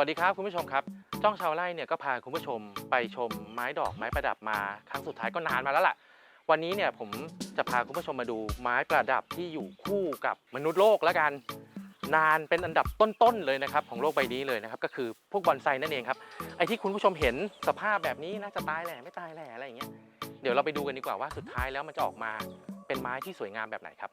วัสดีครับคุณผู้ชมครับ จ้องชาวไร่เนี่ยก็พาคุณผู้ชมไปชมไม้ดอกไม้ประดับมา ครั้งสุดท้ายก็นานมาแล้วล่ะ วันนี้เนี่ยผมจะพาคุณผู้ชมมาดูไม้ประดับที่อยู่คู่กับมนุษย์โลกแล้วกัน นานเป็นอันดับต้นๆเลยนะครับของโลกใบนี้เลยนะครับก็คือพวกบอนไซนั่นเองครับไอที่คุณผู้ชมเห็นสภาพแบบนี้นะจะตายแหล่ไม่ตายแหล่อะไรอย่างเงี้ยเดี๋ยวเราไปดูกันดีกว่าว่าสุดท้ายแล้วมันจะออกมาเป็นไม้ที่สวยงามแบบไหนครับ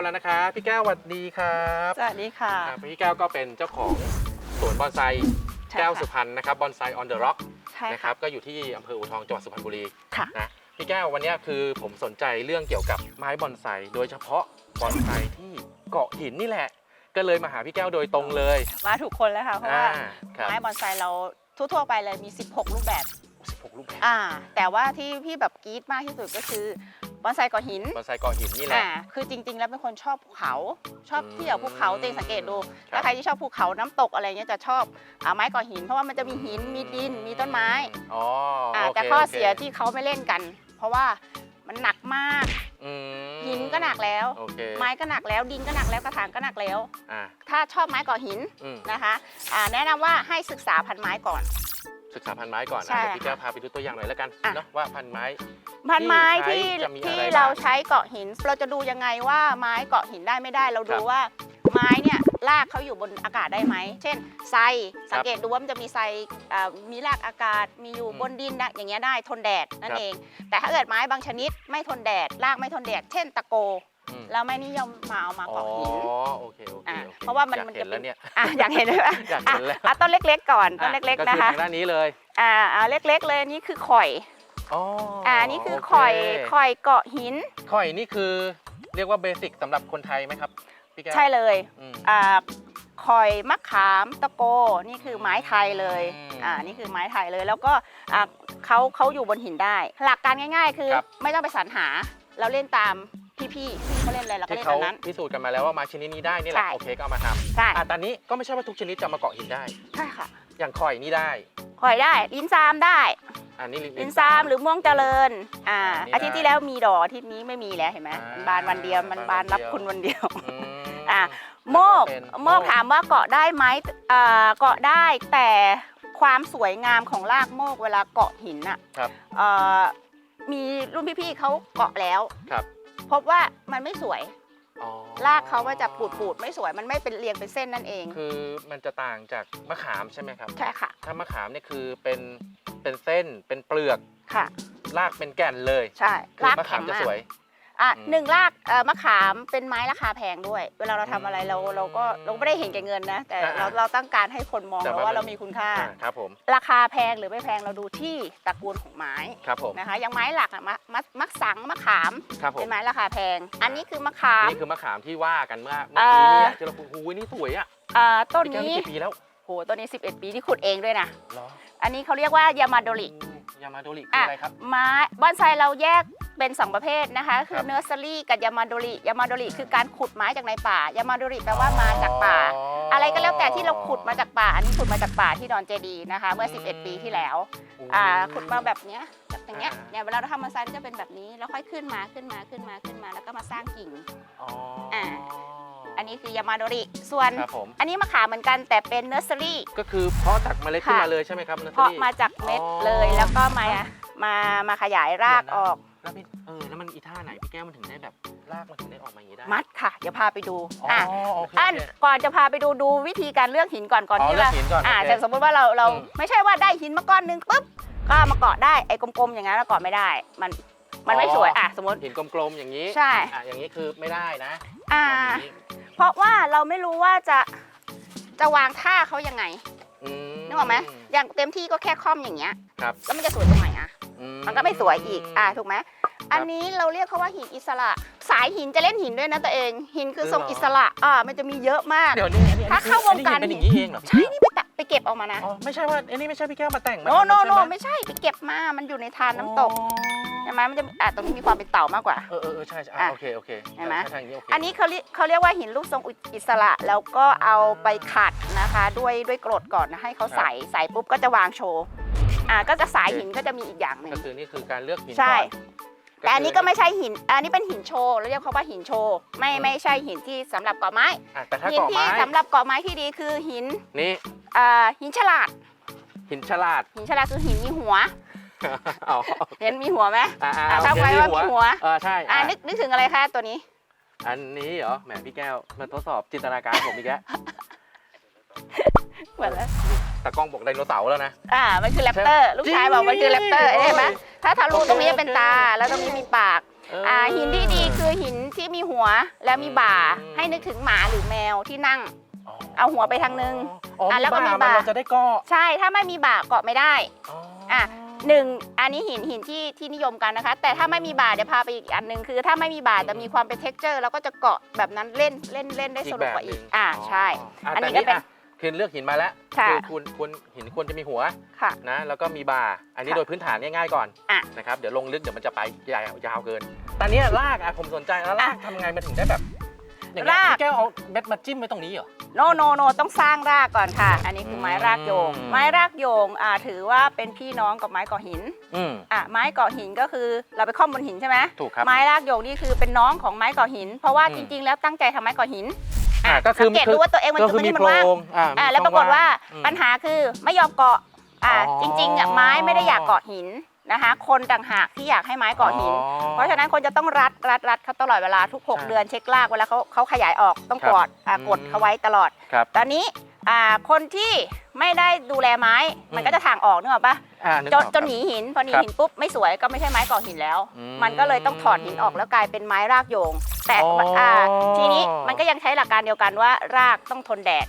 แก้วแล้วนะคะ พี่แก้วสวัสดีครับสวัสดีค่ะอ่าพี่แก้วก็เป็นเจ้าของสวนบอนไซใช่แก้วค่ะสุพรรณนะครับบอนไซออนเดอะร็อกใช่นะคค่ะ รับก็อยู่ที่อำเภออูทองจังหวัดสุพรรณบุรีค่ะ นะพี่แก้ววันนี้คือผมสนใจเรื่องเกี่ยวกับไม้บอนไซโดยเฉพาะบอนไซที่เกาะหินนี่แหละ ก็เลยมาหาพี่แก้วโดยตรงเลยมาถูกคนแล้วค่ะ เพราะว่าอ่ครับไม้บอนไซเราทั่วๆไปเลยมี 16 รูปแบบ 16รูปแบบ อ่า แต่ว่าที่พี่แบบกรี๊ดมากที่สุดก็คือ บอนไซก่อหินบอนไซเกาะหินนี่แหละ อ่าคือจริง ๆ แล้วเป็นคนชอบภูเขาชอบอืมเที่ยวภูเขาเตงสังเกตดูครับ ถ้าใครที่ชอบภูเขาน้ำตกอะไรเงี้ยจะชอบอ่าไม้ก่อหิน เพราะว่ามันจะมีหินมีดินมีต้นไม้อ๋ออ่าโเคแต่ข้อโคเสียที่เขาไม่เล่นกัน เพราะว่ามันหนักมากอืมหินก็หนักแล้ว โอเคไม้ก็หนักแล้วดินก็หนักแล้วกระถางก็หนักแล้ว อ่าถ้าชอบไม้ก่อหินอืมนะคะอ่าแนะนำว่าให้ศึกษาพันไม้ก่อน ศึกษาพันไม้ก่อนใช่ นะเดี๋ยวพี่แก้วพาไปดูตัวอย่างหน่อยแล้วกันอะ เนาะว่าพันไม้ พันไม้ที่ที่ใช้จะมีอะไรที่บ้างเราใช้เกาะหิน เราจะดูยังไงว่าไม้เกาะหินได้ไม่ได้ เราดูครับว่าไม้เนี่ยรากเขาอยู่บนอากาศได้ไหม เช่นไซสังเกตดูว่ามันจะมีไซอ่ามีรากอากาศมีอยู่อืมบนดินนะอย่างเงี้ยได้ทนแดดนั่คนรับ เอง แต่ถ้าเกิดไม้บางชนิดไม่ทนแดดรากไม่ทนแดด เช่นตะโก อืมเราไม่นิยมมาเอามาอ๋อเกาะหิน โอเคโอเคอะโอคเพราะว่ามันอยกมันเห็จะแล้วเป็น เนี่ย อะอยากเห็นไหมอยากอะเห็นแล้วอะต้นเล็กๆก่อนต้นอะเล็กก็ๆคืนะอคะทางด้านนี้เลยอ่าอ่าเล็กๆเลยนี่คือข่อยอ๋ออ่าอ่านี่คือข่อยข่อยเกาะหินข่อยนี่คือเรียกว่าเบสิกสำหรับคนไทยไหมครับพี่แก้วใช่เลยอืม อ่าข่อยมะขามตะโกนี่คือไม้ไทยเลยอืมอ่านี่คือไม้ไทยเลย แล้วก็อ่าเขาเขาอยู่บนหินได้ หลักการง่าย ๆ คือครับ ไม่ต้องไปสรรหาเราเล่นตาม พี่ๆพี่เขาเล่นอะไรเราก็ที่เล่นเขาตามนั้น พิสูจน์กันมาแล้วว่าไม้ชนิดนี้ได้นี่แหละใช่ โอเคก็เอามาทำใช่อะตอนนี้ก็ไม่ใช่ว่าทุกชนิดจะมาเกาะหินได้ ใช่ค่ะอย่างข่อยนี่ได้ข่อยได้ลิ้นซามได้ อันนี้ลิ้นซามหรือม่วงเจริญ อ่าอ่านี่อาทิตย์ที่แล้วมีดอกอาทิตย์นี้ไม่มีแล้วเห็นไหมอ่ามันบานวันเดียวมันบานรับบานวันเดียว คุณวันเดียว อืม อะ โมกแล้วเป็นโมก ถามว่าเกาะได้ไหมเอ่อเกาะได้แต่ความสวยงามของรากโมกเวลาเกาะหินอะครับ เอ่อมีรุ่นพี่ๆเขาเกาะแล้ว ครับ พบว่ามันไม่สวยอ๋อรากเขาว่าจะปูดปูดๆไม่สวยมันไม่เป็นเรียงเป็นเส้นนั่นเองคือมันจะต่างจากมะขามใช่ไหมครับ ใช่ค่ะถ้ามะขามเนี่ยคือเป็นเป็นเส้นเป็นเปลือกค่ะ รากเป็นแก่นเลยใช่คือรากมะขาแข็มงจะมากสวย อะอืมหนึ่งรากเอ่อมะขามเป็นไม้ราคาแพงด้วย เวลาเราทำอะไรเราเราก็เราไม่ได้เห็นแก่เงินนะ แต่อ่าเราเราต้องการให้คนมองแต่เราว่าว่ามันเรามีคุณค่า อ่าครับผมราคาแพงหรือไม่แพงเราดูที่ตระกูลของไม้ครับผมนะคะอย่างไม้หลักอะมะมะมักสังมะขามครับผเป็มนไม้ราคาแพง อันนี้คือมะขาม นี่คือมะขามที่ว่ากันเมื่อเมื่อกี้เนี่ยเอ่อที่เราพูดหูยนี่สวยอะอ่าต้นพี่แก้วนี้นี่กี่ปีแล้วโหต้นนี้ 11 ปีที่ขุดเองด้วยนะ เหรออันนี้เขาเรียกว่ายามาโดริ ยามาโดริคืออะไรครับไม้บอนไซเราแยกเป็น2ประเภทนะคะ คืครัอบเนอร์เซอรี่กับยามาโดริยามาโดริคือการขุดไม้จากในป่ายามาโดริแปลว่ามาจากป่า อะไรก็แล้วแต่ที่เราขุดมาจากป่า อันนี้ขุดมาจากป่าที่ดอนเจดีย์นะคะ เมื่อ 11 ปีที่แล้วอ่าขุดมาแบบเนี้ยแบบอย่างเงี้ยอ่าเนี่ยเวลาเราทำบอนไซก็จะเป็นแบบนี้แล้วค่อยขึ้นมาขึ้นมาขึ้นมาขึ้นมา แล้วก็มาสร้างกิ่งอ๋อออ่า อันนี้คือยามาโดริ ส่วนครับผม อันนี้มะขามเหมือนกันแต่เป็นเนอร์เซอรี่ ก็คือเพาะจากเมล็ดขึ้นค่ะ มาเลยใช่ไหมครับเพาะมาจากเม็ดอ๋อเลยแล้วก็มามามาขยายรากออก แล้วพี่เออแล้วมันอีท่าไหนพี่แก้วมันถึงได้แบบรากมันถึงได้ออกมาอย่างนี้ได้มัดค่ะ เดี๋ยวพาไปดูอ๋ออะโอเคอันโอเค ก่อนจะพาไปดูดูวิธีการเลือกหินก่อนก่อนอ๋อที่เลือกเราหินก่อนอ่าโอเคแต่สมมติว่าเราเราอืม ไม่ใช่ว่าได้หินมาก้อนหนึงปุ๊บก็เอามาเกาะได้ไอ้กลมๆอย่างนั้นเราเกาะไม่ได้ มัน มันไม่อ๋อสวยอะสมมติหินกลมๆอย่างนี้ใช่อะอย่างนี้คือไม่ได้นะอ่าอย่างนี้เพราะว่าเราไม่รู้ว่าจะจะวางท่าเขายังไงอืมนึกออกไหมอย่างเต็มที่ก็แค่ค่อมอย่างเงี้ยครับแล้วมันจะสวยตรงไหนอะออืมันก็ไม่สวยอีกอ่าถูกไหมอันนี้เราเรียกเขาว่าหินอิสระ สายหินจะเล่นหินด้วยนะตัวเอง หินคือทรงอิสระอ่ามันจะมีเยอะมากเดี๋ยวนี้อันนี้ถ้าเข้าวงการอันนี้เป็นอย่างนี้เองเหรอใช่นี่ไปตักไปเก็บเอามานะอ๋อไม่ใช่ว่าอันนี้ไม่ใช่พี่แก้วมาแต่งมาโนโนโนใช่ไหมไม่ใช่ไปเก็บมามันอยู่ในทานน้ำตกใช่ไหมมันจะมีอ่าตรงนี้มีความเป็นเต่ามากกว่า เออเออเออใช่ใช่อะอะโอเคโอเคเห็นไหม ใช่ทางนี้โอเคอันนี้เขาเรียกเขาเรียกว่าหินรูปทรงอิสระ แล้วก็เอาไปขัดนะคะ ด้วยด้วยกรดก่อนนะให้เขาใสใสปุ๊บก็จะวางโชว์อ่าก็จะสายหินก็จะมีอีกอย่างหนึ่ง ก็คือนี่คือการเลือกหินใช่ ก่อนแต่อันนี้ก็ไม่ใช่หิน อันนี้เป็นหินโชว์เราเรียกเขาว่าหินโชว์ไม่ไม่ใช่หินที่สำหรับเกาะไม้ อะแต่ถ้าหินเกาะที่ไม้สำหรับเกาะไม้ที่ดีคือหินนี่อ่าหินฉลาด หินฉลาดหินฉลาดคือหินมีหัว เอาเห็นมีหัวไหมอ่าอะถ้าไว้ว่ามีหัวเออใช่อ่าอะนึกนึกถึงอะไรคะตัวนี้ อันนี้เหรอแหมพี่แก้วมาทดสอบจินตนาการผมอีกแล้วเหมือนแล้วตากล้องบอกไดโนเสาร์แล้วนะ อ่ามันคือแรปเตอร์ ลูกชายบอกมันคือแรปเตอร์จริงเห็นไหมถ้าทะลุโอเคตรงนี้จะเป็นตาโอเคแล้วตรงนี้มีปากเอออ่าหินที่ดีคือหินที่มีหัวแล้วมีบ่า อืม ให้นึกถึงหมาหรือแมวที่นั่ง เอาหัวไปทางนึงอ๋ออะมีแล้วก็มีบ่า มันบ่าเราจะได้เก็ใช่ถ้าไม่มีบ่าเกาะไม่ได้ อ๋ออะ หนึ่งอันนี้หินหินที่ที่นิยมกันนะคะ แต่ถ้าไม่มีบาทเดี๋ยวพาไปอีกอันหนึ่งคือ ถ้าไม่มีบาทแต่มีความเป็น t e x t อร์แล้วก็จะเกาะแบบนั้นเล่นเล่นเล่นได้สนุกกว่าอีก อ่าใช่ะอันนี้แต่ก็เป็นอะคือเลือกหินมาแล้วค่ะคือควรควรหินควรจะมีหัวค่ะนะแล้วก็มีบ่าอันนี้ค่ะโดยพื้นฐานง่ายๆก่อนอะนะครับเดี๋ยวลงลึกเดี๋ยวมันจะไปยาวยาวเกินแต่เนี้ยรากอะผมสนใจแล้วรากทำไงมันถึงได้แบบ อย่างเงี้ยราก พี่แก้วเอาเม็ดมาจิ้มไว้ตรงนี้เหรอ โนโนโนต้องสร้างรากก่อนค่ะ อันนี้คือไม้รากโยงอืมไม้รากโยงอ่าถือว่าเป็นพี่น้องกับไม้ก่อหินอืม อะไม้ก่อหินก็คือเราไปค่อมบนหินใช่ไหมถูกครับไม้รากโยงนี่คือเป็นน้องของไม้ก่อหิน เพราะว่าอืม จริง ๆ แล้วตั้งใจทำไม้ก่อหินอะก็คือสังเกตคือดูว่าตัวเองมันก็ตรคืองมีนี้มันโพรว่างงอ่าอ่ามีแล้วปรากฏว่าช่องง ปัญหาคือไม่ยอมเกาะอ่าอ๋อ จริงๆอะไม้ไม่ได้อยากเกาะหิน นะคะ คนต่างหากที่อยากให้ไม้เกาะหิน อ๋อเพราะฉะนั้นคนจะต้องรัดรัดรัดเขาตลอดเวลาทุกใช่6เดือนเช็คลากเวลาเขาเขาขยายออกต้องครับกอดอ่าอืมกดเขาไว้ตลอด ครับตอนนี้อ่าคนที่ไม่ได้ดูแลไม้มันอืมก็จะทางออกนึกออกปะ อ่านึกจอนอกจนหนีหินพอหนีครับหินปุ๊บไม่สวยก็ไม่ใช่ไม้เกาะหินแล้ว อืมมันก็เลยต้องถอดหินออกแล้วกลายเป็นไม้รากโยง แต่อ๋ออ่าทีนี้มันก็ยังใช้หลักการเดียวกันว่ารากต้องทนแดด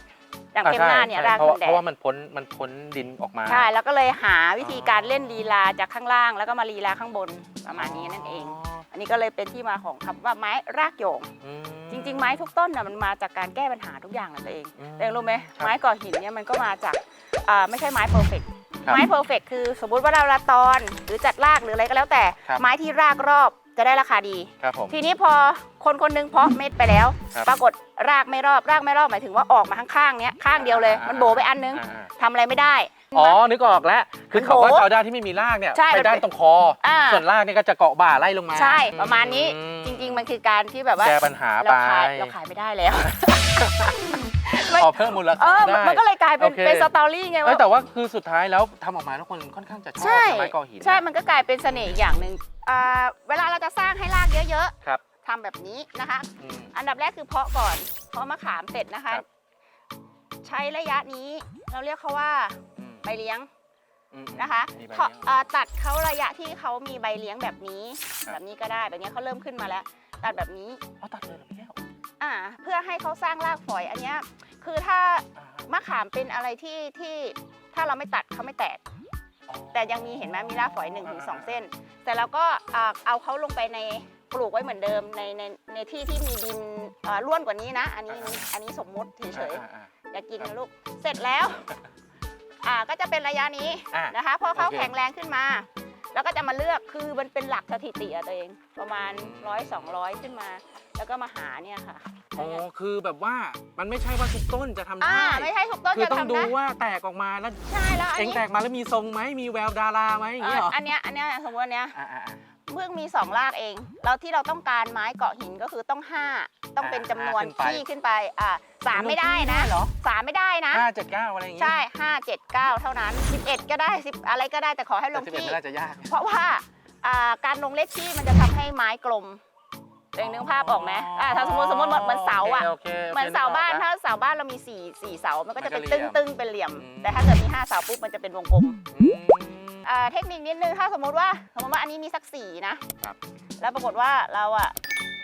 อย่างอะเทมหน้าเนี่ยใช่รากเพราะทว่านแดเพราะดว่ามันพ้นมันพ้นดินออกมา ใช่แล้วก็เลยหาวิธีการเล่นลีลาจากข้างล่าง แล้วก็มาลีลาข้างบนประมาณนี้นั่นเอง อันนี้ก็เลยเป็นที่มาของคำว่าไม้รากโยง อืม จริง ๆ ไม้ทุกต้นน่ะมันมาจากการแก้ปัญหาทุกอย่างนั่นเอง อืมแต่รู้ไหมครับไม้ก่อหินเนี่ยมันก็มาจากอ่าไม่ใช่ไม้เพอร์เฟกครับไม้เพอร์เฟกคือสมมุติว่าเราละตอนหรือจัดรากหรืออะไรก็แล้วแต่ ครับ ไม้ที่รากรอบจะได้ราคาดี ครับผม ทีนี้พอ คนคนหนึงเพาะเม็ดไปแล้ว ครับปรากฏรากไม่รอบรากไม่รอบหมายถึงว่าออกมาข้างๆเนี้ยข้างเดียวเลยอ่ามัมันโบไปอันนึงอ่าทำอะไรไม่ได้ อ๋อ นึกออกแล้ว คือมันเขาว่าโบเอาด้านที่ไม่มีรากเนี่ยใช่ไปมันด้านตรงคอ อ่า ส่วนรากเนี่ยก็จะเกาะบ่าไล่ลงมาใช่ประมาณนี้อืจริง ๆ มันคือการที่แบบว่าแก้ปัญหาเราไปขายเราขายไม่ได้แล้วอ๋อเพิ่มมูลเอค่าอ ได้ มันก็เลยกลายเป็นโอเค เป็นสตอรี่ไงเอ้ยว่า แต่ว่าคือสุดท้ายแล้วทำออกมาแล้วคนค่อนข้างจะชอบใช่ ไม้กอหิน ใช่ มันก็กลายเป็นเสน่ห์อีกอย่างหนึ่งอ่าเวลาเราจะสร้างให้รากเยอะครับ ๆ ทำแบบนี้นะคะ อืม อันดับแรกคือเพาะก่อนเพาะมะขามเสร็จนะคะ ครับ ใช้ระยะนี้เราเรียกเขาว่าอืมใบเลี้ยงอืมนะคะมีใบเพาะเลี้ยง เอ่อตัดเขาระยะที่เขามีใบเลี้ยงแบบนี้ ครับ แบบนี้ก็ได้แบบนี้เขาเริ่มขึ้นมาแล้ว ตัดแบบนี้เอาตัดเลยเหรอพี่แก้วอ่าเพื่อให้เขาสร้างรากฝอยอันเนี้ยคือถ้าอ่ามะขามเป็นอะไรที่ที่ถ้าเราไม่ตัดเขาไม่แตกอ๋อแต่ยังมีเห็นไหมมีรากฝอย1นถึงสเส้น แต่เราก็อ่าเอาเขาลงไปใน ปลูกไว้เหมือนเดิมในในในที่ที่มีดินอ่าร่วนกว่านี้นะ อันนี้อันนี้อันนี้สมมุติเฉยอ่าอ่าๆอย่ากินนะลูก เสร็จแล้ว อ่า ก็จะเป็นระยะนี้อะนะคะ พอเขาโอเค แข็งแรงขึ้นมา แล้วก็จะมาเลือก คือมันเป็นหลักสถิติอะตัวเอง ประมาณอืมร้อยสองร้อยขึ้นมา แล้วก็มาหาเนี่ยค่ะอ๋อคือแบบว่ามันไม่ใช่ว่าทุกต้นจะทำอ่า ได้ไม่ใช่ทุกต้นคือจะต้องทำดูได้ว่าแตกออกมาแล้วใช่แล้วอันเองนี้แตกมาแล้วมีทรงไหมมีแววดาราไหมอย่างเอ่นี้อเหรออันเนี้ย อันเนี้ยสมมติอันเนี้ย อ่าอ่าอ่า เพิ่งมีสองรากเองแล้วที่เราต้องการไม้เกาะหินก็คือต้องห้าต้องเป็นจำนวนอ่าขึ้นไปที่ขึ้นไปอ่าสามไม่ได้นะจำนวนที่เหรอสามไม่ได้นะ ห้าเจ็ดเก้าอะไรอย่างงี้ใช่ห้าเจ็ดเก้าเท่านั้นสิบเอ็ดก็ได้สิบอะไรก็ได้แต่ขอให้ลแต่งสิบเอ็ดที่ ไม่น่าจะยาก เพราะว่าอ่าการลงเลขที่มันจะทำให้ไม้กลมเองนึกภาพออกไหมอ่าถ้าสมมติสมมติเหมือนเหมือนเสาอะ โคโค เหมือนเสาบ้านกออกถ้าแล้วเสาบ้านเรามีสี่สี่เสา มันก็จะเป็นมันก็ตึ้งเหลี่ยมตึ้งเป็นเหลี่ยม อืม แต่ถ้าเกิดมีห้าเสาปุ๊บมันจะเป็นวงกลม อืม อ่าเทคนิคนิดนึงถ้าสมมติว่าสมมติว่าอันนี้มีสักสี่นะครับ แล้วปรากฏว่าเราอะ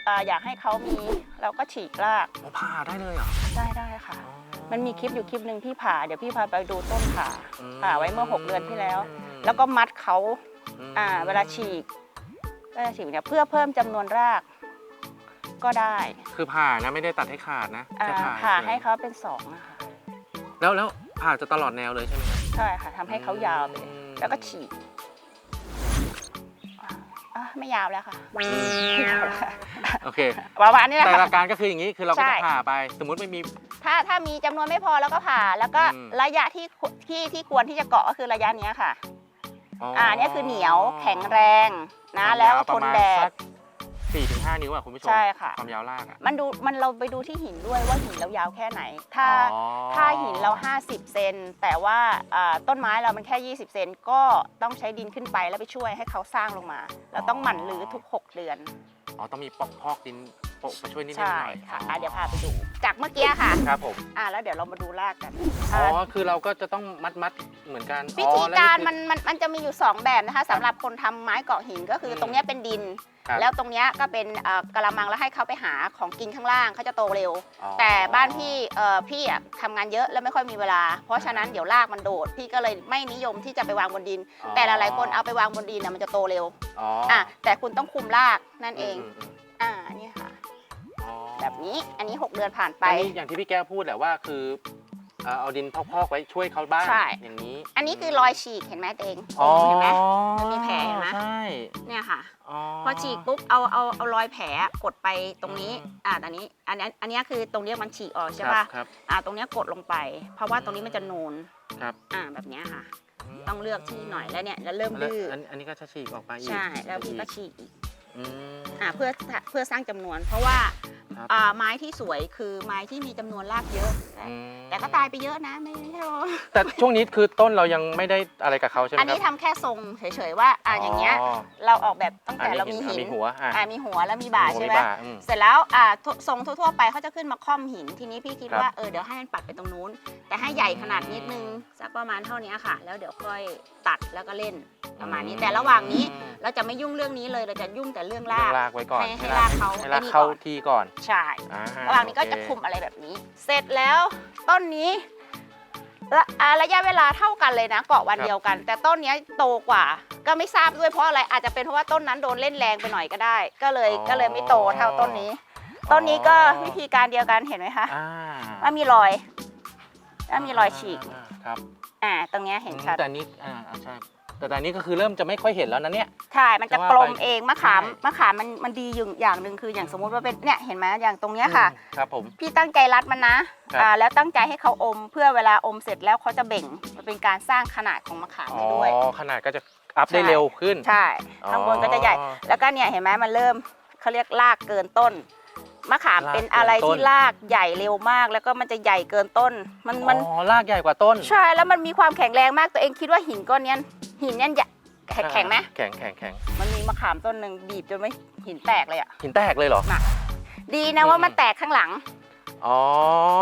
อ่าอยากให้เขามีเราก็ฉีกรากโอ้ผ่าได้เลยเหรอได้ได้ค่ะ มันมีคลิปอยู่คลิปหนึ่งพี่ผ่าเดี๋ยวพี่พาไปดูต้นผ่าอืมผ่าไว้เมื่อ6เดือนที่แล้ว แล้วก็มัดเขามอ่าเวลาฉีกเวลาฉีกเนี่ยเพื่อเพิ่มจำนวนราก ก็ได้คือผ่านะไม่ได้ตัดให้ขาดนะอ่าแค่ผ่าฉยให้เขาเป็นสองนะคะแล้วแล้วผ่าจะตลอดแนวเลยใช่ไหมครับใช่ค่ะทำให้เขายาวไปเลยอืม แล้วก็ฉีกอะไม่ยาวแล้วค่ะโอเค ประมาณนี้แหละแต่หลัค่ะ กการก็คืออย่างนี้คือเราก็ใช่ จะผ่าไป สมมุติไม่มี ถ้าถ้ามีจำนวนไม่พอแล้วก็ผ่า แล้วก็อืม ระยะที่ควที่ที่ควรที่จะเกาะก็คือระยะเนี้ยค่ะอ๋ออ่าอ่าเนี่ยคือเหนียวแข็งแรงนะ แล้วทนแดด สี่ถึงห้านิ้วอะคุณผู้ชมใช่ค่ะ ความยาวลากอะ มันดูมันเราไปดูที่หินด้วยว่าหินเรายาวแค่ไหน ถ้าอ๋อ ถ้าหินเรา 50 เซนแต่ว่าอ่าต้นไม้เรามันแค่ 20 เซนก็ต้องใช้ดินขึ้นไปแล้วไปช่วยให้เขาสร้างลงมา เราต้องหมั่นรื้อทุก 6 เดือน อ๋อต้องมีปอกพอกดิน โปะมาช่วยนิดหใช่น่อยค่ะอะเดี๋ยวพาไปดูจากเมื่อกี้ค่ะครับผมอ่าแล้วเดี๋ยวเรามาดูรากกันอ๋ออ่าคือเราก็จะต้องมัดมัดๆเหมือนกันวิอ๋อธีแล้ว การคือมันมันมันจะมีอยู่2แบบนะคะสำหรับคนทำไม้เกาะหินก็คืออมตรงเนี้ยเป็นดิน ครับ แล้วตรงเนี้ยก็เป็นเอ่อกระมังแล้วให้เขาไปหาของกินข้างล่างเขาจะโตเร็ว อ๋อ แต่บ้านพี่เอ่อพี่อะทำงานเยอะแล้วไม่ค่อยมีเวลา เพราะฉะนั้นเดี๋ยวรากมันโดด พี่ก็เลยไม่นิยมที่จะไปวางบนดินแต่หลายๆคนเอาไปวางบนดินนะมันจะโตเร็วอ๋ออะแต่คุณต้องคุมรากนั่นเองมมอ่านี่ค่ะอ๋อแบบ นี้ อันนี้ 6 เดือนผ่านไป อันนี้อย่างที่พี่แก้วพูดแหละว่าคือเอ่อเอาดินพอกๆไว้ช่วยเขาบ้างใช่ อย่างนี้อันนี้คือรอยฉีกเห็นไหมตัวเองอ๋อเห็นไหม มันมีแผลเห็นไหม ใช่เนี่ยค่ะ อ๋อ พอฉีกปุ๊บเอาเอาเอารอยแผลกดไปตรงนี้ อืม อ่าตอนนี้อันนี้อันนี้คือตรงเนี้ยมันฉีกออกใช่ครับป่ะ ครับ อ่าตรงเนี้ยกดลงไป เพราะว่าตรงนี้มันจะนูนครับ อ่าแบบเนี้ยค่ะ ต้องเลือกที่หน่อยแล้วเนี่ยจะเริ่มแล้วดื้ออันอันนี้ก็จะฉีกออกไปอีกใช่แล้วพี่ก็อีกฉีกอีก อืม อ่าเพื่อเพื่อสร้างจำนวน เพราะว่าครับ อ่าไม้ที่สวยคือไม้ที่มีจำนวนรากเยอะ อืมแต่ก็ตายไปเยอะนะไม่ไม่ใช่หรอแต่ช่วงนี้คือต้นเรายังไม่ได้อะไรกับเขาใช่ไหมอันครันี้ทำแค่ทรงเฉยๆว่าอ่าอย่างเงี้ยเราออกแบบตั้งแต่เรามีหินมีหัวอะอ่ามีหัวแล้วมีบ่าหัวใช่ไหมบ่าอืม เสร็จแล้วอ่าทุทรงทั่วๆไปเขาจะขึ้นมาค่อมหินทีนี้พี่คิดครับว่าเออเดี๋ยวให้มันปัดไปตรงนู้น แต่ให้ใหญ่ขนาดนิดนึงสักประมาณเท่านี้ค่ะ แล้วเดี๋ยวค่อยตัดแล้วก็เล่นประมาณนี้แต่ระหว่างนี้ เราจะไม่ยุ่งเรื่องนี้เลย เราจะยุ่งแต่เรื่องเรื่องรากรากไว้ก่อนให้ให้รากเขาให้รากไอ้นี่เข้าก่อนที่ก่อนใช่อ่าระหว่างนี้ก็จะโอเคคุมอะไรแบบนี้ เสร็จแล้วต้นนี้ระอ่าระยะเวลาเท่ากันเลยนะเกาะวันเดียวกัน แต่ต้นเนี้ยโตกว่า ก็ไม่ทราบด้วยเพราะอะไรอาจจะเป็นเพราะว่าต้นนั้นโดนเล่นแรงไปหน่อยก็ได้ ก็เลยก็เลยไม่โตเท่าต้นนี้ ต้นนี้ก็วิธีการเดียวกันเห็นไหมคะอ่าว่ามีรอยว่ามีรอยฉีกาครับอ่าตรงเนี้ยเห็นชัดแต่อันนี้อ่าอ่าใช่ แต่อันนี้ก็คือเริ่มจะไม่ค่อยเห็นแล้วนะเนี่ย ใช่ มันจะจะว่ากลมไปเองมะขามใช่ มะขามมันมันดีอยู่อย่างหนึ่งคืออย่างสมมุติว่าเป็นเนี่ยเห็นไหมอย่างตรงเนี้ยค่ะ อืมครับผม พี่ตั้งใจรัดมันนะครับอ่าแล้วตั้งใจให้เขาอม เพื่อเวลาอมเสร็จแล้วเขาจะเบ่งมันเป็นการสร้างขนาดของมะขามอ๋ได้อด้วย ขนาดก็จะอัพได้ใช่ เร็วขึ้นใช่ข้างบนก็จะใหญ่ อ๋อ แล้วก็เนี่ยเห็นไหมมันเริ่มเขาเรียกรากเกินต้นมะขามรากเป็นอะไรเกินต้นที่รากใหญ่เร็วมาก แล้วก็มันจะใหญ่เกินต้น มันมันอ๋อรากใหญ่กว่าต้น ใช่แล้วมันมีความแข็งแรงมากตัวเองคิดว่าหินก้อนเนี้ย หินเนี้ยใหญ่แข็งแข็งไหมแข็งแข็งแข็งมันมีมะขามต้นหนึ่งบีบจนไม่หินแตกเลยอะหินแตกเลยเหรอดีนะว่ามันแตกข้างหลัง อ๋อ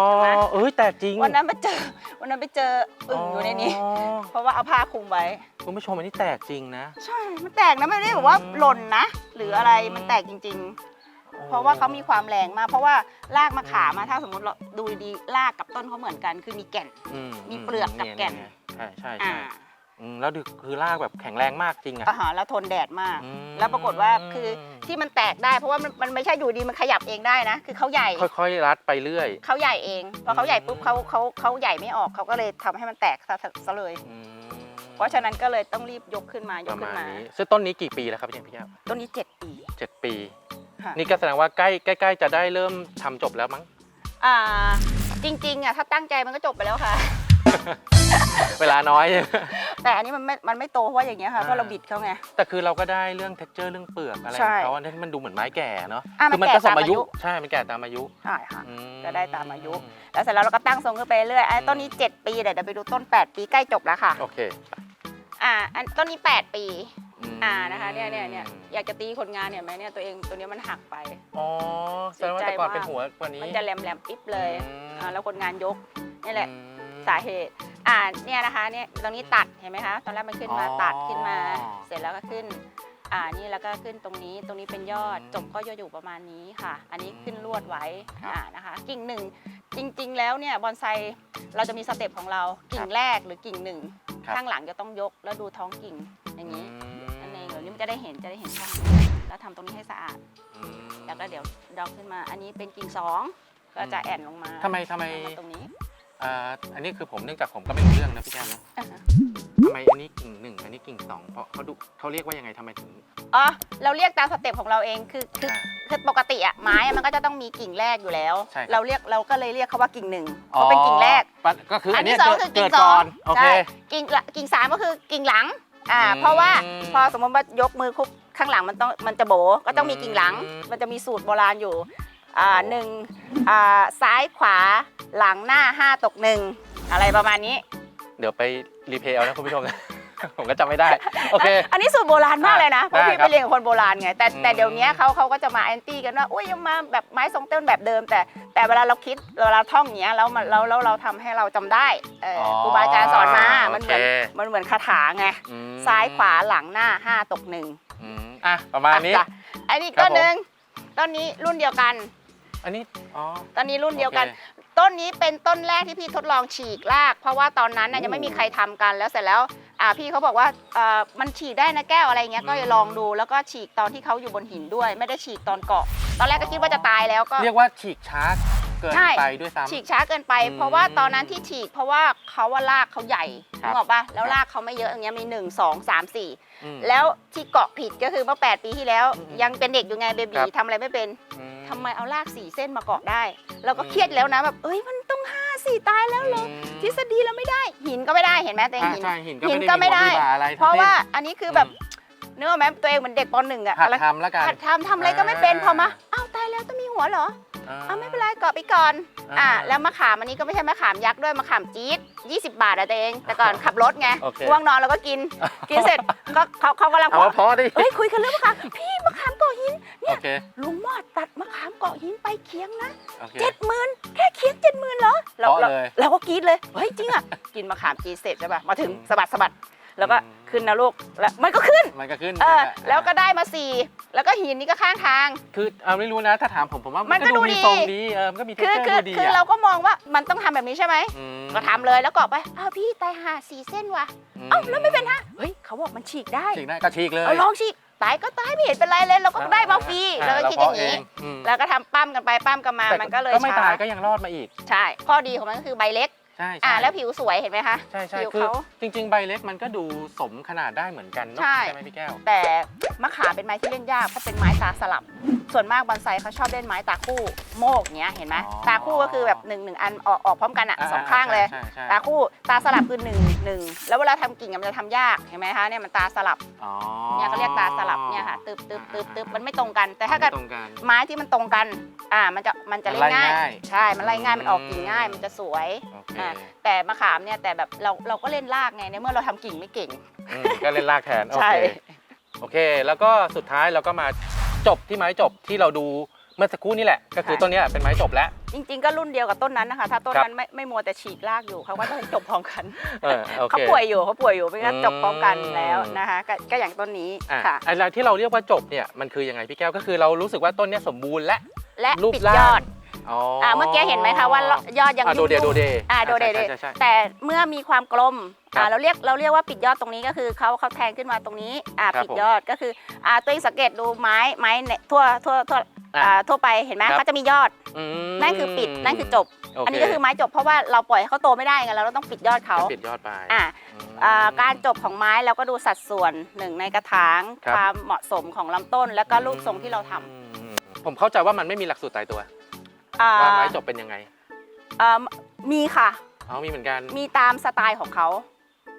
ใช่ไหมเอ้ยแตกจริง วันนั้นไปเจอ วันนั้นไปเจออึ่งอยู่ในนี้อ๋อเพราะว่าเอาผ้าคลุมไว้คุณผู้ชมอันนี้แตกจริงนะ ใช่ มันแตกนะไม่ได้แบบว่าอืมหล่นนะ หรืออะไรอืมมันแตกจริง ๆ เพราะว่าเขามีความแรงมาก เพราะว่ารากมะขามอะถ้าสมมติเราดูดีๆรากกับต้นเขาเหมือนกัน คือมีแก่นอืมีเปลือกกับแก่นเยใช่ใช่อ่าใช่ อืมแล้วดูคือรากแบบแข็งแรงมากจริงอะอาหารแล้วทนแดดมาก อืมแล้วปรากฏว่าคือที่มันแตกได้ เพราะว่ามันมันไม่ใช่อยู่ดีมันขยับเองได้นะ คือเขาใหญ่ค่อยๆ รัดไปเรื่อย เขาใหญ่เองพอเขาใหญ่ปุ๊บอืม เขาเขาเขาใหญ่ไม่ออกเขาก็เลยทำให้มันแตกซะซะเลย อืมเพราะฉะนั้นก็เลยต้องรีบยกขึ้นมายปกระขึ้มานณมานี้ซึ่งต้นนี้กี่ปีแล้วครับพี่พี่แก้วต้นนี้เจ็ดปีเจ็ดปี ค่ะนี่ก็แสดงว่าใกล้ใกล้ๆจะได้เริ่มทำจบแล้วมั้ง อ่าจริงๆอะถ้าตั้งใจมันก็จบไปแล้วค่ะ เวลาน้อยแต่อันนี้มันไม่ มันไม่โตเพราะว่าอย่างเงี้ยค่ะ เพราะเราบิดเขาไง แต่คือเราก็ได้เรื่อง texture เรื่องเปลือกอะไรใช่ของเขาอันนั้นมันดูเหมือนไม้แก่เนาะอะคืมันก็สมแก่ตามอาอายุ ยุ ใช่ มันแก่ตามอายุใช่ค่ะ อืมก็ได้ตามอายุ แล้วเสร็จแล้วเราก็ตั้งทรงขึ้นไปเรื่อยไอ้ต้นนี้ 7 ปีเดี๋ยวเดี๋ยวไปดูต้น 8 ปีใกล้จบแล้วค่ะ โอเคอ่า อันต้นนี้ 8 ปี มอ่า นะคะเนี่ยเนี่ยเนี่ยอยากจะตีคนงานเนี่ยไหมเนี่ยตัวเองตัวเนี้ยมันหักไป อ๋อแสดงว่าแต่ก่อนเป็นหัวกว่านี้ มันจะแหลมแหลมๆปิ๊บเลยอืม อ่าแล้วคนงานยกนี่แหละ อืม สาเหตุ อ่าเนี่ยนะคะเนี่ยตรงนี้ตัดเห็นไหมคะ ตอนแรกมันขึ้นมาอ๋อตัดขึ้นมา เสร็จแล้วก็ขึ้น อ่านี่แล้วก็ขึ้นตรงนี้ตรงนี้เป็นยอดอืมจบก็จะอยู่ประมาณนี้ค่ะ อันนี้ขึ้นลวดไว้ครับอ่านะคะ กิ่งหนึ่งจริง ๆ แล้วเนี่ยบอนไซเราจะมีสเต็ปของเรากิ่งแรกหรือกิ่งหนึ่งครับ ข้างหลังจะต้องยกแล้วดูท้องกิ่งอย่างนี้อืมมันจะได้เห็นจะได้เห็นช่องแล้วทำตรงนี้ให้สะอาด อืม แล้วก็เดี๋ยวดอกขึ้นมา อันนี้เป็นกิ่งสองก็จะแอนลงมาทำไมทำไมเอาาตรงนี้ อ่าอันนี้คือผมเนื่องจากผมก็ไม่รู้เรื่องนะพี่แก้วนะอ่าฮะทำไมอันนี้กิ่งหนึ่งอันนี้กิ่งสองเพราะเขาดูเขาเรียกว่ายังไงทำไมถึงอ๋อเราเรียกตามสเต็ปของเราเองคือคือ อ่า คือปกติอะไม้อะมันก็จะต้องมีกิ่งแรกอยู่แล้ว ใช่ครับ เราเรียกเราก็เลยเรียกเขาว่ากิ่งหนึ่งเพราะเป็นกิ่งแรก อ๋อก็คืออันเนี้ยอันที่สองเกิดคือกิ่เกิงดสองก่อนโอเค ใช่กิ่งละกิ่งสามก็คือกิ่งหลังอ่าอืมเพราะว่าพอสมมติว่ายกมือคุกข้างหลังมันต้องมันจะโบก็ต้องมีกิ่งหลัง อืม มันจะมีสูตรโบราณอยู่อ่าโอ้ หนึ่งอ่าซ้ายขวาหลังหน้าห้าตกหนึ่งอะไรประมาณนี้ เดี๋ยวไปรีเพลย์เอานะคุณผู้ชมผมก็จำไม่ได้ โอเค อันนี้สูตรโบราณมากเลยนะเพราะได้พี่ครัไปบเรียนกับคนโบราณไงแต่แต่อืมเดี๋ยวนี้เขาเขาก็จะมาแอนตี้กันว่าอุ้ยยังมาแบบไม้ทรงเต้นแบบเดิม แต่แต่เวลาเราคิดเวลาท่องอย่างเงี้ยแล้วมันแล้วแล้วเราทำให้เราจำได้เอออครูบาอาจารย์สอนมามันเหมือนโคมันเหมือนคาถาไงอืมซ้ายขวาหลังหน้าห้าตกหนึ่งอืมอะประมาณนี้อะจ้ะอันนี้ครับต้นหนึ่งต้นนี้รุ่นเดียวกัน อันนี้ อ๋อ ต้นนี้รุ่นเดียวกัน โอคต้นนี้เป็นต้นแรกที่พี่ทดลองฉีกราก เพราะว่าตอนนั้นน่ะโอ้ยังไม่มีใครทำกันแล้วเสร็จแล้วอ่าพี่เขาบอกว่าเอ่อมันฉีกได้นะแก้วอะไรเงี้ยก็อืมเลยลองดูแล้วก็ฉีกตอนที่เขาอยู่บนหินด้วย ไม่ได้ฉีกตอนเกาะ ตอนแรกก็คิดว่าจะตายแล้วก็ เรียกว่าฉีกช้าเกินใช่ ไปด้วยซ้ำ ฉีกช้าเกินไป อืมเพราะว่าตอนนั้นที่ฉีก เพราะว่าเขาว่าลากเขาใหญ่ครับนึกออกปะแล้วครับ ลากเขาไม่เยอะอย่างเงี้ยมี 1 2 3 4 อืม แล้วที่เกาะผิดก็คือเมื่อ 8 ปีที่แล้ว อืมยังเป็นเด็กอยู่ไงเบคบีรับ ทำอะไรไม่เป็น อื ทำไมเอาลากสี่เส้นมาเกาะได้ เราก็เครียดแล้วนะแบบเอ้ยมันต้องห้าสี่ตายแล้วเหรออืมทฤษฎีเราไม่ได้หินก็ไม่ได้เห็นไหมแต่อ่าหินใช่หินก็หินไม่ก็ได้ไม่ได้หัวมีบ่าอะไรเพราะว่าทั้งอันนี้คือแบบมเนื้อแม้ตัวเองเหมือนเด็กปหนึ่งอะหัดอะไรทำแล้วกันหัดทำทำอะไรก็ไม่เป็นอ่าพอมาอ้าวตายแล้วต้องมีหัวเหรอ อ่าอ้าวไม่เป็นไรเกาะไปก่อนอ่าอ่าแล้วมะขามอันนี้ก็ไม่ใช่มะขามยักษ์ด้วยมะขามจี๊ด20 บาทอะตัวเอง แต่ก่อนขับรถไงโอเคง่วงนอนเราก็กิน กินเสร็จก็เขาเขากำลังเอาพูว่าดพอดิเฮ้ยคุยกันเรื่องมะขามพี่มะขามเกาะหินโอเคลุงมอดตัดมะขามเกาะหินไปเคียงนะโอเค เจ็ดหมื่นแค่เคียงเจ็ดหมื่นเหรอเราเพราะเราเลย เราก็กรีดเลยเฮ้ยจริงอะกินมะขามจีดเสร็จใช่ป่ะมาถึงอืมสะบัดสะบัด แล้วก็อืมขึ้นนะลูกแล้วมันก็ขึ้นมันก็ขึ้นเออนั่นหะแล้วก็ได้มาสี่แล้วก็หินนี่ก็ข้างทาง คือเอาไม่รู้นะถ้าถามผมผมว่ามัมันก็ก็ดูดูมีดีทรงดีเออมันก็มีเทคือเจอคือร์ดูดีคืออะเราก็มองว่ามันต้องทำแบบนี้ใช่ไหมอืมก็ทำเลยแล้วเกาะไปอ้าวพี่ตายห่าสี่เส้นว่ะเอ้าแล้วไม่เป็นฮะเฮ้ยเขาบอกมันฉีกได้ฉีกได้ก็ฉีกเลยเอาลองฉีกตายก็ตายไม่เห็นเป็นไรเลยเราก็ได้มาฟรีเราก็คิดอย่างนี้นี้แล้วก็ทำปั้มกันไปปั้มกันมามันก็เลยก็ไม่ช้าตายก็ยังรอดมาอีก ใช่ ข้อดีของมันก็คือใบเล็ก ใช่อ่าใช่แล้วผิวสวยเห็นไหมคะใช่ใช่ผิวคือ เขา จริง ๆ ใบเล็กมันก็ดูสมขนาดได้เหมือนกันเนอะใช่ไหมพี่แก้ว แต่มะขามเป็นไม้ที่เล่นยากเพราะเป็นไม้ตาสลับ ส่วนมากบอนไซเขาชอบเล่นไม้ตาคู่โมกเงี้ยเห็นไหมอ๋อ ตาคู่ก็คือแบบหนึ่งหนึ่งอันออกออกพร้อมกันอะอ่าสองข้างเลย ใช่ใช่ตาคู่ตาสลับคือหนึ่งหนึ่งแล้วเวลาทำกิ่งอะมันจะทำยากเห็นไหมคะเนี่ยมันตาสลับอ๋อเนี่ยเขาเรียกตาสลับเนี่ยค่ะตึบตึบตึบตึบมันไม่ตรงกัน แต่ถ้าเกิดไม่ตรงกัน ไม้ที่มันตรงกันอ่ามันจะมันจะเล่นมันไล่ง่ายง่าย ใช่มันไล่ง่ายมันออกกิ่งง่ายมันจะสวย โอเค อ่าแต่มะขามเนี่ยแต่แบบเราเราก็เล่นรากไงในเมื่อเราทำกิ่งไม่เก่ง อืมก็เล่นลากแทน โอใช่ เคโอเค แล้วก็สุดท้ายเราก็มาจบที่ไม้จบที่เราดูเมื่อสักครู่นี่แหละ ก็คือต้นเนี้ยเป็นไม้จบแล้ว จริง ๆ ก็รุ่นเดียวกับต้นนั้นนะคะ ถ้าต้นครับนั้นไม่ไม่มัวแต่ฉีกรากอยู่เขาก็ต้องจบพร้อมกันเออโอเคเขาป่วยอยู่เขาป่วยอยู่ไม่งั้นอืมจบพร้อมกันแล้วนะคะก็ก็อย่างต้นนี้อะค่ะอะไรที่เราเรียกว่าจบเนี่ยมันคือยังไงพี่แก้วก็คือเรารู้สึกว่าต้นเนี้ยสมบูรณ์และ และรูปปิดร่างยอด อ๋ออ่าเมื่อกี้เห็นไหมคะว่ายอดยังอะโดเดยุ่งๆโดเดอ่าโดเดใช่ใช่ใช่ แต่เมื่อมีความกลมครับอ่าเราเรียกเราเรียกว่าปิดยอดตรงนี้ก็คือเขาเขาแทงขึ้นมาตรงนี้อ่าครับปิดยอดก็คืออ่าตัวเองสังเกตดูไม้ไม้เนี่ยทั่วทั่วทั่วอะอ่าทั่วไปเห็นไหมครับ เขาจะมียอดอืมนั่นคือปิดนั่นคือจบโเอันนี้ก็คือไม้จบเพราะว่าเราปล่อยให้เขาโตไม่ได้ไงเราต้องปิดยอดเขาปิดยอดไป อ่าอืมอ่าการจบของไม้เราก็ดูสัดส่วนหนึ่งในกระถางครับ ความเหมาะสมของลำต้น แล้วก็รูปทรงที่เราทำ อืมผมเข้าใจว่ามันไม่มีหลักสูตรตายตัว อ่าว่าไม้จบเป็นยังไงอ่ามีค่ะอ๋อมีเหมือนกัน มีตามสไตล์ของเขา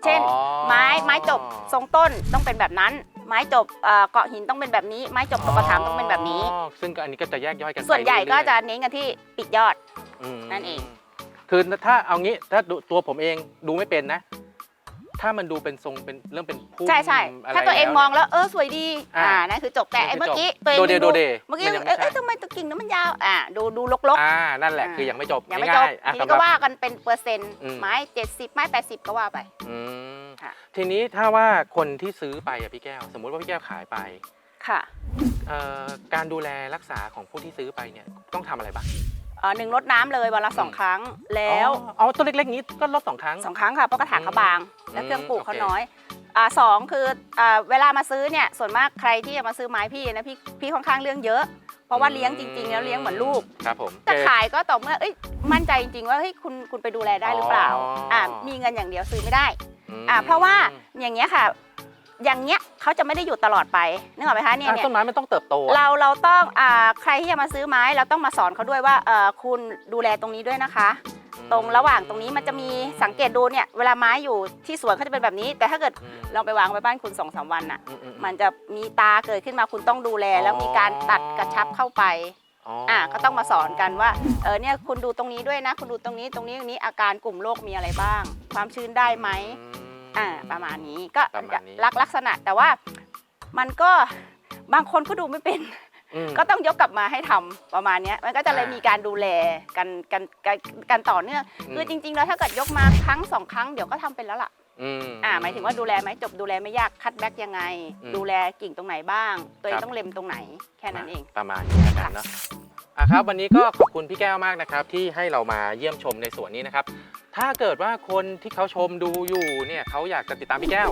เช่น อ๋อ ไม้ไม้จบทรงต้นต้องเป็นแบบนั้น ไม้จบเอ่อเกาะหินต้องเป็นแบบนี้ ไม้จบตกกระถางต้องเป็นแบบนี้ อ๋อซึ่งก็อันนี้ก็จะแยกย่อยกันไปส่วนใหญ่ก็เรื่อยๆ จะเน้นกันที่ปิดยอดมนั่นเอง คือถ้าเอางี้ถ้าดูตัวผมเองดูไม่เป็นนะ ถ้ามันดูเป็นทรงเป็นเริ่มเป็นพุ่มใช่ใช่ะไรถ้าตัวเองแล้มองแล้วเออสวยดี อ่าอ่านั่นคือจบแต่ไอ้นั่เมื่นอคือกี้ตัวเองโดเดดูโดเดเมื่อกี้มันยังไม่เอ้ยใช่เอ้ยทำไมตัวกิ่งนั้นมันยาวอ่าดูดูลก อ่านั่นแหละอ่า คือยังไม่จบๆยังไม่จบง่ายๆอะทีสำนี้หก็รับ ว่ากันเป็นเปอร์เซ็นต์อืม ไม้ 70 ไม้ 80 ก็ว่าไป อืมค่ะ ทีนี้ถ้าว่าคนที่ซื้อไปอะพี่แก้ว สมมุติว่าพี่แก้วขายไปค่ะ เอ่อการดูแลรักษาของผู้ที่ซื้อไปเนี่ยต้องทำอะไรบ้างเอ่อหนึ่งรดน้ำเลยวันละสองอืมครั้งแล้วอ๋ออ๋อตัวเล็กๆนี้ก็ลดสองครั้ง สองครั้งค่ะเพราะกระถางเขาบาง และเครื่องปลูกเขาโอเค น้อยอ่าสองคืออ่าเวลามาซื้อเนี่ยส่วนมากใครที่จะมาซื้อไม้พี่นะพี่พี่ค่อนข้างเรื่องเยอะ เพราะว่าเลี้ยงจริง ๆ แล้วเลี้ยงเหมือนลูก ครับผม จะขายก็ต่อเมื่อเอ้ยมั่นใจจริงๆว่าเฮ้ยคุณคุณไปดูแลได้หรือเปล่าอ๋ออ่่ามีเงินอย่างเดียวซื้อไม่ได้ ม อ่าเพราะว่าอย่างเงี้ยค่ะ อย่างเงี้ยเขาจะไม่ได้อยู่ตลอดไปนึกออกไหมคะเนี่ยอะเนี่ย ต้นไม้มันต้องเติบโตอะ เราเราต้องอ่าใครที่จะมาซื้อไม้เราต้องมาสอนเขาด้วยว่าเออคุณดูแลตรงนี้ด้วยนะคะ ตรงระหว่างตรงนี้มันจะมีสังเกตดูเนี่ยเวลาไม้อยู่ที่สวนเขาจะเป็นแบบนี้ แต่ถ้าเกิดอืม ลองไปวางไว้บ้านคุณสองสามวันน่ะ อือื มันจะมีตาเกิดขึ้นมาคุณต้องดูแล แล้วมีการตัดกระชับเข้าไปอ๋ออ่าก็ต้องมาสอนกันว่าเออเนี่ยคุณดูตรงนี้ด้วยนะ คุณดูตรงนี้ตรงนี้ตรงนี้อาการกลุ่มโรคมีอะไรบ้าง ความชื้นได้ไหม อื อ่าประมาณนี้ก็ประมาณนี้ ลักลักษณะแต่ว่ามันก็บางคนก็ดูไม่เป็น อืม ก็ต้องยกกลับมาให้ทำประมาณเนี้ยมันก็จะเลยอ่ามีมีการดูแลกันกันกันกันต่อเนื่องคือจริง ๆ แล้วถ้าเกิดยกมาครั้งสองครั้งเดี๋ยวก็ทำเป็นแล้วล่ะอืม อ่าหมายถึงว่าดูแลไหมจบดูแลไม่ยากคัดแบ็กยังไง อืมดูแลกิ่งตรงไหนบ้าง ตัวเอคงรับ ต้องเล็มตรงไหนแค่นั้นเอง ประมาณนี้แล้วกันเนาะ อะครับวันนี้ก็ขอบคุณพี่แก้วมากนะครับ ที่ให้เรามาเยี่ยมชมในสวนนี้นะครับ ถ้าเกิดว่าคนที่เขาชมดูอยู่เนี่ยเขาอยากจะติดตามพี่แก้ว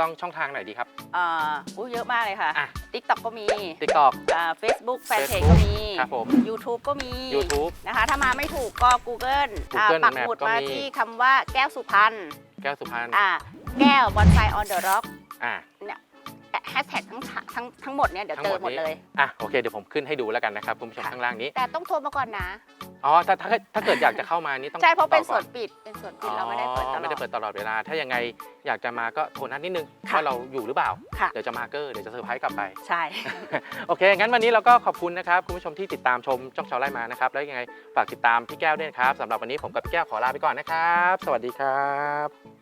ต้องช่องทางไหนดีครับอ่าอู้เยอะมากเลยค่ะ อะ TikTok ก็มี TikTok อ่า Facebook แฟนเพจ Facebook ก็มี ครับผม YouTube ก็มี YouTube นะคะ ถ้ามาไม่ถูกก็ Google อ่า Google ปัก Map หมุดก็มามีที่คำว่าแก้วสุพรรณแก้วสุพรรณอ่าแก้วบอนไซออนเดอะร็อกอะ แฮชแท็กทั้งทั้งทั้งหมดเนี่ยเดี๋ยวทั้งเจหมอดหมดนี้เลย อะโอเคเดี๋ยวผมขึ้นให้ดูแล้วกันนะครับคุณผู้ชมค่ะข้างล่างนี้ แต่ต้องโทรมาก่อนนะ อ๋อถ้าถ้าถ้าเกิดอยากจะเข้ามานี่ต้องใช่เพราะเป็นต่สอก่วนปิดเป็นสวนปิดเราไม่ได้เปิดตลอดไม่ได้เปิดตลอดเวลา ถ้ายังไงอยากจะมาก็โทรนัดนิดนึงค่ะว่าเราอยู่หรือเปล่าค่ะเดี๋ยวจะมาเกอร์เดี๋ยวจะเซอร์ไพรส์กลับไป ใช่ โอเค งั้นวันนี้เราก็ขอบคุณนะครับคุณผู้ชมที่ติดตามชมจ้องชาวไร่มานะครับแล้วยังไงฝากติดตามพี่แก้วด้วยนะครับสำหรับวันนี้ผมกับพี่แก้วขอลาไปก่อนนะครับ สวัสดีครับ